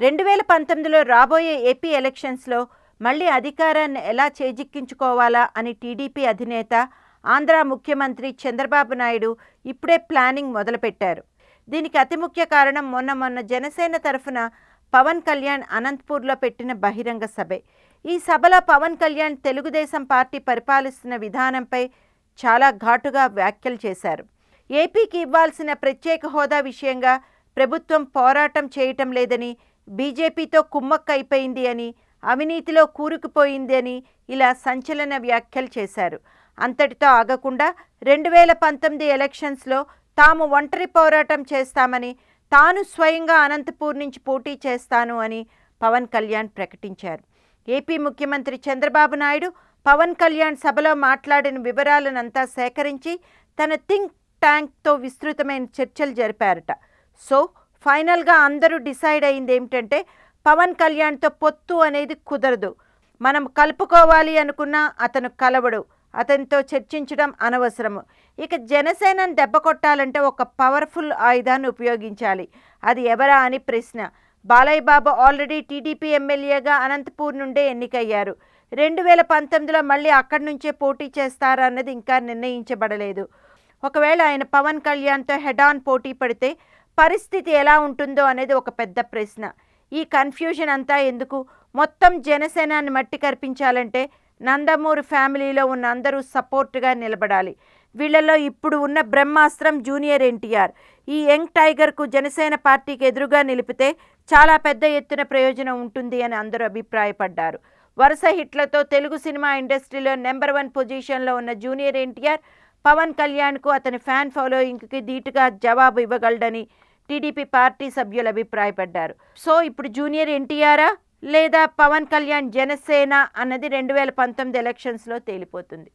రెండు వేల పంతొమ్మిదిలో రాబోయే ఏపీ ఎలక్షన్స్లో మళ్ళీ అధికారాన్ని ఎలా చేజిక్కించుకోవాలా అని టీడీపీ అధినేత ఆంధ్ర ముఖ్యమంత్రి చంద్రబాబు నాయుడు ఇప్పుడే ప్లానింగ్ మొదలుపెట్టారు. దీనికి అతి ముఖ్య కారణం మొన్న మొన్న జనసేన తరఫున పవన్ కళ్యాణ్ అనంతపూర్లో పెట్టిన బహిరంగ సభే. ఈ సభలో పవన్ కళ్యాణ్ తెలుగుదేశం పార్టీ పరిపాలిస్తున్న విధానంపై చాలా ఘాటుగా వ్యాఖ్యలు చేశారు. ఏపీకి ఇవ్వాల్సిన ప్రత్యేక హోదా విషయంగా ప్రభుత్వం పోరాటం చేయటం లేదని బీజేపీతో కుమ్మక్కైపోయింది అని అవినీతిలో కూరుకుపోయింది అని ఇలా సంచలన వ్యాఖ్యలు చేశారు. అంతటితో ఆగకుండా రెండు వేల పంతొమ్మిది ఎలక్షన్స్లో తాము ఒంటరి పోరాటం చేస్తామని తాను స్వయంగా అనంతపూర్ నుంచి పోటీ చేస్తాను అని పవన్ కళ్యాణ్ ప్రకటించారు. ఏపీ ముఖ్యమంత్రి చంద్రబాబు నాయుడు పవన్ కళ్యాణ్ సభలో మాట్లాడిన వివరాలనంతా సేకరించి తన థింక్ ట్యాంక్తో విస్తృతమైన చర్చలు జరిపారట. సో ఫైనల్గా అందరూ డిసైడ్ అయింది ఏమిటంటే పవన్ కళ్యాణ్తో పొత్తు అనేది కుదరదు. మనం కలుపుకోవాలి అనుకున్నా అతను కలవడు. అతనితో చర్చించడం అనవసరము. ఇక జనసేనను దెబ్బ కొట్టాలంటే ఒక పవర్ఫుల్ ఆయుధాన్ని ఉపయోగించాలి. అది ఎవరా అని ప్రశ్న. బాలయ్య బాబు ఆల్రెడీ టీడీపీ ఎమ్మెల్యేగా అనంతపూర్ నుండే ఎన్నికయ్యారు. రెండు వేల పంతొమ్మిదిలో మళ్ళీ అక్కడి నుంచే పోటీ చేస్తారా అన్నది ఇంకా నిర్ణయించబడలేదు. ఒకవేళ ఆయన పవన్ కళ్యాణ్తో హెడ్ ఆన్ పోటీ పడితే పరిస్థితి ఎలా ఉంటుందో అనేది ఒక పెద్ద ప్రశ్న. ఈ కన్ఫ్యూజన్ అంతా ఎందుకు? మొత్తం జనసేనాన్ని మట్టి కనిపించాలంటే నందమూరి ఫ్యామిలీలో ఉన్న అందరూ సపోర్ట్గా నిలబడాలి. వీళ్ళలో ఇప్పుడు ఉన్న బ్రహ్మాస్త్రం జూనియర్ ఎన్టీఆర్. ఈ యంగ్ టైగర్కు జనసేన పార్టీకి ఎదురుగా నిలిపితే చాలా పెద్ద ఎత్తున ప్రయోజనం ఉంటుంది అని అందరూ అభిప్రాయపడ్డారు. వరుస హిట్లతో తెలుగు సినిమా ఇండస్ట్రీలో నెంబర్ వన్ పొజిషన్లో ఉన్న జూనియర్ ఎన్టీఆర్ పవన్ కళ్యాణ్కు అతని ఫ్యాన్ ఫాలోయింగ్కి ధీటుగా జవాబు ఇవ్వగలడని టీడీపీ పార్టీ సభ్యులు అభిప్రాయపడ్డారు. సో ఇప్పుడు జూనియర్ ఎన్టీఆరా లేదా పవన్ కళ్యాణ్ జనసేన అన్నది రెండు వేల పంతొమ్మిది ఎలక్షన్స్లో తేలిపోతుంది.